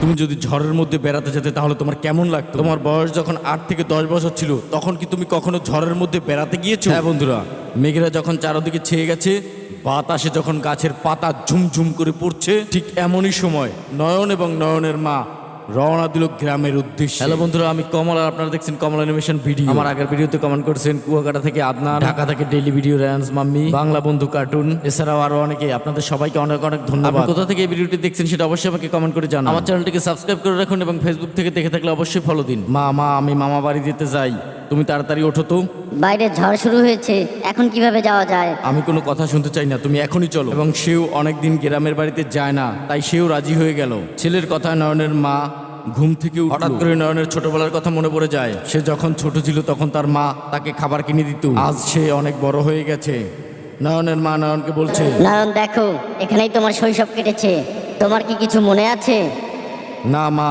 তুমি যদি ঝড়ের মধ্যে বেড়াতে যেতে তাহলে তোমার কেমন লাগতো? তোমার বয়স যখন আট থেকে দশ বছর ছিল তখন কি তুমি কখনো ঝড়ের মধ্যে বেড়াতে গিয়েছো? হ্যাঁ বন্ধুরা। মেঘেরা যখন চারোদিকে ছেয়ে গেছে বাতাসে যখন গাছের পাতা ঝুমঝুম করে পড়ছে ঠিক এমনই সময় নয়ন এবং নয়নের মা রওনা দিল গ্রামের উদ্দেশ্যে। হ্যালো বন্ধুরা আমি কমল আর আপনারা দেখছেন কমল অ্যানিমেশন ভিডিও আমার আগের ভিডিওতে কমেন্ট করেছেন কুয়াকাটা থেকে আদনান ঢাকা থেকে ডেইলি ভিডিও র্যান্স মাম্মি বাংলা বন্ধু কার্টুন এছাড়াও আরও অনেকে। আপনাদের সবাইকে অনেক অনেক ধন্যবাদ। কোথা থেকে এই ভিডিওটি দেখছেন সেটা অবশ্যই আমাকে কমেন্ট করে জানান। আমার চ্যানেলটিকে সাবস্ক্রাইব করে রাখুন এবং ফেসবুক থেকে দেখে থাকলে অবশ্যই ফলো দিন। মা মা আমি মামা বাড়ি যেতে যাই। তুমি তাড়াতাড়ি ওঠো তো। বাইরে ঝড় শুরু হয়েছে এখন কীভাবে যাওয়া যায়? আমি কোনো কথা শুনতে চাই না তুমি এখনই চলো। এবং সেও অনেকদিন গ্রামের বাড়িতে যায় না তাই সেও রাজি হয়ে গেল। ছেলের কথা নয়নের মা ঘুম থেকে হঠাৎ করে নয়নের ছোটবেলার কথা মনে পড়ে যায়। সে যখন ছোট ছিল তখন তার মা তাকে খাবার কিনে দিত। আজ সে অনেক বড় হয়ে গেছে। নয়নের মা নয়নকে বলছে নয়ন দেখো এখানেই তোমার শৈশব কেটেছে। তোমার কি কিছু মনে আছে? না মা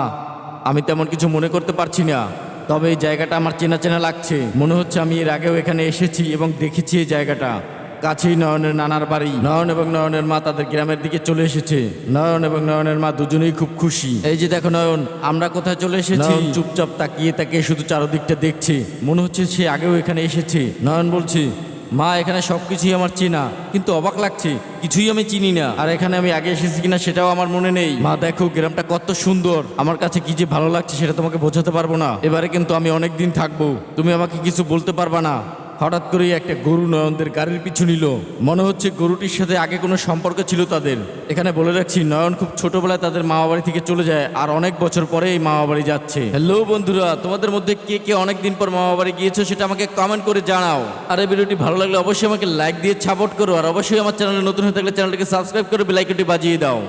আমি তেমন কিছু মনে করতে পারছি না। তবে এই জায়গাটা আমার চেনা চেনা লাগছে। মনে হচ্ছে আমি এর আগেও এখানে এসেছি এবং দেখেছি এই জায়গাটা। কাছেই নয়নের নানার বাড়ি। নয়ন এবং নয়নের মা তাদের গ্রামের দিকে চলে এসেছে। নয়ন এবং নয়নের মা দুজনেই খুব খুশি। এই যে দেখো নয়ন, আমরা কোথায় চলে এসেছি? চুপচাপ তাকিয়ে তাকিয়ে শুধু চারদিকটা দেখছে। মনে হচ্ছে সে আগেও এখানে এসেছে। নয়ন বলছে মা, এখানে সব কিছুই আমার চেনা, কিন্তু অবাক লাগছে, কিছুই আমি চিনি না। আর এখানে আমি আগে এসেছি কিনা সেটাও আমার মনে নেই। মা, দেখো, গ্রামটা কত সুন্দর। আমার কাছে কি যে ভালো লাগছে সেটা তোমাকে বোঝাতে পারব না। এবারে কিন্তু আমি অনেক দিন থাকব। তুমি আমাকে কিছু বলতে পারবা না। হঠাৎ করেই একটা গরু নয়নদের গাড়ির পিছু নিল। মনে হচ্ছে গরুটির সাথে আগে কোনো সম্পর্ক ছিল তাদের। এখানে বলে রাখছি, নয়ন খুব ছোটবেলায় তাদের মামা বাড়ি থেকে চলে যায় আর অনেক বছর পরে এই মামা বাড়ি যাচ্ছে। হ্যালো বন্ধুরা, তোমাদের মধ্যে কে কে অনেক দিন পর মামা বাড়ি গিয়েছো সেটা আমাকে কমেন্ট করে জানাও। আর এই ভিডিওটি ভালো লাগলে অবশ্যই আমাকে লাইক দিয়ে সাপোর্ট করো। আর অবশ্যই আমার চ্যানেলে নতুন হয়ে থাকলে চ্যানেলটিকে সাবস্ক্রাইব করে বেলাইকনটি বাজিয়ে দাও।